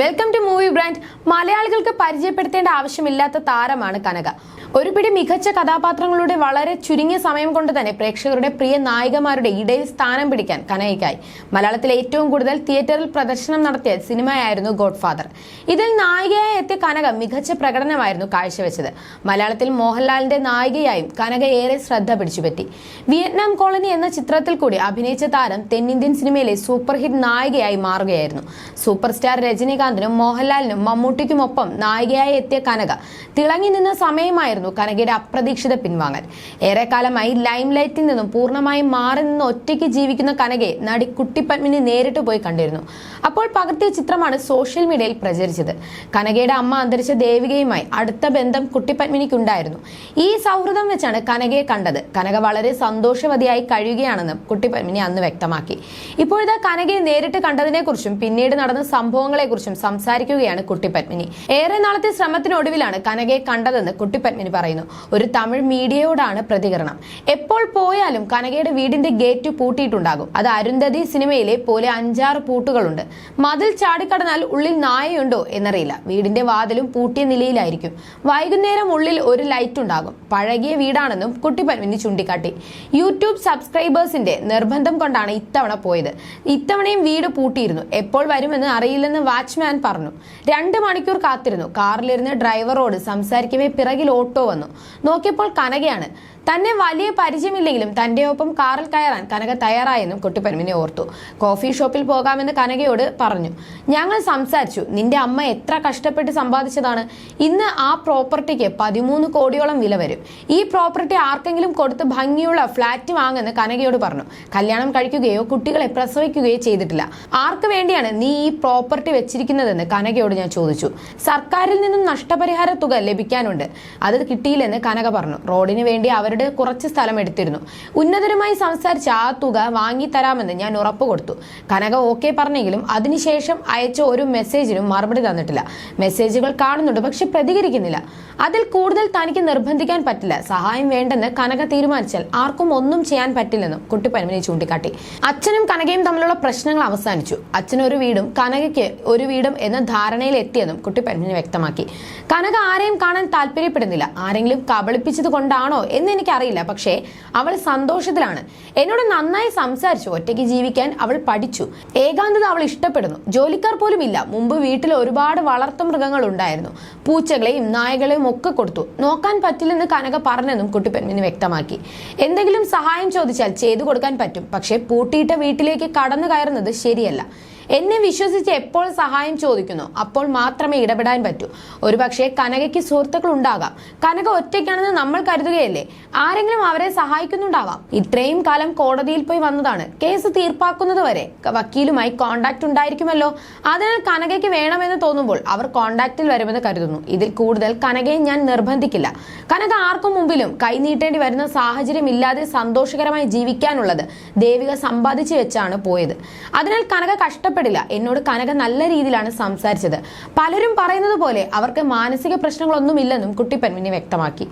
Welcome to movie brand മലയാളികൾക്ക് പരിചയപ്പെടുത്തേണ്ട ആവശ്യമില്ലാത്ത താരമാണ് കനക. ഒരു പിടി മികച്ച കഥാപാത്രങ്ങളുടെ വളരെ ചുരുങ്ങിയ സമയം കൊണ്ട് തന്നെ പ്രേക്ഷകരുടെ പ്രിയ നായികമാരുടെ ഇടയിൽ സ്ഥാനം പിടിക്കാൻ കനയ്ക്കായി മലയാളത്തിലെ ഏറ്റവും കൂടുതൽ തിയേറ്ററിൽ പ്രദർശനം നടത്തിയ സിനിമയായിരുന്നു ഗോഡ് ഫാദർ ഇതിൽ നായികയായി എത്തിയ കനക മികച്ച പ്രകടനമായിരുന്നു കാഴ്ചവെച്ചത്. മലയാളത്തിൽ മോഹൻലാലിന്റെ നായികയായും കനക ഏറെ ശ്രദ്ധ പിടിച്ചുപറ്റി. വിയറ്റ്നാം കോളനി എന്ന ചിത്രത്തിൽ കൂടി അഭിനയിച്ച താരം തെന്നിന്ത്യൻ സിനിമയിലെ സൂപ്പർ ഹിറ്റ് നായികയായി മാറുകയായിരുന്നു. സൂപ്പർ സ്റ്റാർ രജനീകാന്തിനും മോഹൻലാലിനും മമ്മൂട്ടിക്കുമൊപ്പം നായികയായി എത്തിയ കനക തിളങ്ങി നിന്ന സമയമായിരുന്നു കനകയുടെ അപ്രതീക്ഷിത പിൻവാങ്ങൽ. ഏറെക്കാലമായി ലൈം ലൈറ്റിൽ നിന്നും പൂർണമായും മാറി നിന്ന് ഒറ്റയ്ക്ക് ജീവിക്കുന്ന കനകയെ നടി കുട്ടിപ്പത്മിനി നേരിട്ട് പോയി കണ്ടിരുന്നു. അപ്പോൾ പകർത്തിയ ചിത്രമാണ് സോഷ്യൽ മീഡിയയിൽ പ്രചരിച്ചത്. കനകയുടെ അമ്മ അന്തരിച്ച ദേവികയുമായി അടുത്ത ബന്ധം കുട്ടിപ്പത്മിനിക്കുണ്ടായിരുന്നു ഈ സൗഹൃദം വെച്ചാണ് കനകയെ കണ്ടത്. കനക വളരെ സന്തോഷവതിയായി കഴിയുകയാണെന്ന് കുട്ടിപ്പത്മിനി അന്ന് വ്യക്തമാക്കി. ഇപ്പോഴത്തെ കനകയെ നേരിട്ട് കണ്ടതിനെക്കുറിച്ചും പിന്നീട് നടന്ന സംഭവങ്ങളെക്കുറിച്ചും സംസാരിക്കുകയാണ് കുട്ടിപ്പത്മിനി ഏറെ നാളത്തെ ശ്രമത്തിനൊടുവിലാണ് കനകയെ കണ്ടതെന്ന് കുട്ടിപ്പത്മിനി പറയുന്നു. ഒരു തമിഴ് മീഡിയയോടാണ് പ്രതികരണം. എപ്പോൾ പോയാലും കനകയുടെ വീടിന്റെ ഗേറ്റ് പൂട്ടിയിട്ടുണ്ടാകും. അത് അരുന്ധതി സിനിമയിലെ പോലെ അഞ്ചാറ് പൂട്ടുകളുണ്ട്. മതിൽ ചാടിക്കടന്നാൽ ഉള്ളിൽ നായയുണ്ടോ എന്നറിയില്ല. വീടിന്റെ വാതിലും പൂട്ടിയ നിലയിലായിരിക്കും. വൈകുന്നേരം ഉള്ളിൽ ഒരു ലൈറ്റ് ഉണ്ടാകും പഴകിയ വീടാണെന്നും കുട്ടിപ്പത്മിനി ചൂണ്ടിക്കാട്ടി. യൂട്യൂബ് സബ്സ്ക്രൈബേഴ്സിന്റെ നിർബന്ധം കൊണ്ടാണ് ഇത്തവണ പോയത്. ഇത്തവണയും വീട് പൂട്ടിയിരുന്നു. എപ്പോൾ വരുമെന്ന് അറിയില്ലെന്ന് വാച്ച്മാൻ പറഞ്ഞു. രണ്ട് മണിക്കൂർ കാത്തിരുന്നു. കാറിലിരുന്ന് ഡ്രൈവറോട് സംസാരിക്കവേ പിറകിൽ ഓട്ടോ വന്നു. നോക്കിയപ്പോൾ കനകയാണ്. തന്നെ വലിയ പരിചയമില്ലെങ്കിലും തന്റെ ഒപ്പം കാറിൽ കയറാൻ കനക തയ്യാറായെന്നും കുട്ടിപ്പരുമിനെ ഓർത്തു. കോഫി ഷോപ്പിൽ പോകാമെന്ന് കനകയോട് പറഞ്ഞു. ഞങ്ങൾ സംസാരിച്ചു. നിന്റെ അമ്മ എത്ര കഷ്ടപ്പെട്ട് സമ്പാദിച്ചതാണ്. ഇന്ന് ആ പ്രോപ്പർട്ടിക്ക് പതിമൂന്ന് കോടിയോളം വില വരും. ഈ പ്രോപ്പർട്ടി ആർക്കെങ്കിലും കൊടുത്ത് ഭംഗിയുള്ള ഫ്ലാറ്റ് വാങ്ങുമെന്ന് കനകയോട് പറഞ്ഞു. കല്യാണം കഴിക്കുകയോ കുട്ടികളെ പ്രസവിക്കുകയോ ചെയ്തിട്ടില്ല. ആർക്ക് വേണ്ടിയാണ് നീ ഈ പ്രോപ്പർട്ടി വെച്ചിരിക്കുന്നതെന്ന് കനകയോട് ഞാൻ ചോദിച്ചു. സർക്കാരിൽ നിന്നും നഷ്ടപരിഹാര തുക ലഭിക്കാനുണ്ട്. അത് കിട്ടിയില്ലെന്ന് കനക പറഞ്ഞു. റോഡിന് വേണ്ടി അവരുടെ കുറച്ച് സ്ഥലം എടുത്തിരുന്നു. ഉന്നതരുമായി സംസാരിച്ച് ആ തുക വാങ്ങി തരാമെന്ന് ഞാൻ ഉറപ്പ് കൊടുത്തു. കനക ഓക്കെ പറഞ്ഞെങ്കിലും അതിനുശേഷം അയച്ച ഒരു മെസ്സേജിനും മറുപടി തന്നിട്ടില്ല. മെസ്സേജുകൾ കാണുന്നുണ്ട് പക്ഷെ പ്രതികരിക്കുന്നില്ല. അതിൽ കൂടുതൽ തനിക്ക് നിർബന്ധിക്കാൻ പറ്റില്ല. സഹായം വേണ്ടെന്ന് കനക തീരുമാനിച്ചാൽ ആർക്കും ഒന്നും ചെയ്യാൻ പറ്റില്ലെന്നും കുട്ടിപ്പരമിനെ ചൂണ്ടിക്കാട്ടി. അച്ഛനും കനകയും തമ്മിലുള്ള പ്രശ്നങ്ങൾ അവസാനിച്ചു. അച്ഛനൊരു വീടും കനകയ്ക്ക് ഒരു വീടും എന്ന ധാരണയിൽ എത്തിയെന്നും പനിമിനെ വ്യക്തമാക്കി. കനക ആരെയും കാണാൻ താല്പര്യപ്പെടുന്നില്ല. ആരെങ്കിലും കബളിപ്പിച്ചത് കൊണ്ടാണോ എന്ന് എനിക്കറിയില്ല. പക്ഷേ അവൾ സന്തോഷത്തിലാണ്. എന്നോട് നന്നായി സംസാരിച്ചു. ഒറ്റയ്ക്ക് ജീവിക്കാൻ അവൾ പഠിച്ചു. ഏകാന്തത അവൾ ഇഷ്ടപ്പെടുന്നു. ജോലിക്കാർ പോലും ഇല്ല മുമ്പ് വീട്ടിൽ ഒരുപാട് വളർത്തു മൃഗങ്ങൾ ഉണ്ടായിരുന്നു. പൂച്ചകളെയും നായകളെയും ഒക്കെ കൊടുത്തു. നോക്കാൻ പറ്റില്ലെന്ന് കനക പറഞ്ഞെന്നും കുട്ടിപ്പെൺമിന് വ്യക്തമാക്കി. എന്തെങ്കിലും സഹായം ചോദിച്ചാൽ ചെയ്തു കൊടുക്കാൻ പറ്റും. പക്ഷേ പൂട്ടിയിട്ട വീട്ടിലേക്ക് കടന്നു കയറുന്നത് ശരിയല്ല. എന്നെ വിശ്വസിച്ച് എപ്പോൾ സഹായം ചോദിക്കുന്നു? അപ്പോൾ മാത്രമേ ഇടപെടാൻ പറ്റൂ. ഒരുപക്ഷെ കനകയ്ക്ക് സുഹൃത്തുക്കൾ ഉണ്ടാകാം. കനക ഒറ്റയ്ക്കാണെന്ന് നമ്മൾ കരുതുകയല്ലേ? ആരെങ്കിലും അവരെ സഹായിക്കുന്നുണ്ടാവാം. ഇത്രയും കാലം കോടതിയിൽ പോയി വന്നതാണ്. കേസ് തീർപ്പാക്കുന്നത് വരെ വക്കീലുമായി കോണ്ടാക്ട് ഉണ്ടായിരിക്കുമല്ലോ. അതിനാൽ കനകയ്ക്ക് വേണമെന്ന് തോന്നുമ്പോൾ അവർ കോണ്ടാക്റ്റിൽ വരുമെന്ന് കരുതുന്നു. ഇതിൽ കൂടുതൽ കനകയെ ഞാൻ നിർബന്ധിക്കില്ല. കനക ആർക്കും മുമ്പിലും കൈനീട്ടേണ്ടി വരുന്ന സാഹചര്യം ഇല്ലാതെ സന്തോഷകരമായി ജീവിക്കാനുള്ളത് ദേവിക സമ്പാദിച്ചു വെച്ചാണ് പോയത്. അതിനാൽ കനക കഷ്ടപ്പെടില്ല എന്നോട് കനക നല്ല രീതിയിലാണ് സംസാരിച്ചത്. പലരും പറയുന്നത് പോലെ അവർക്ക് മാനസിക പ്രശ്നങ്ങളൊന്നുമില്ലെന്നും കുട്ടിപ്പെൺമിനി വ്യക്തമാക്കി.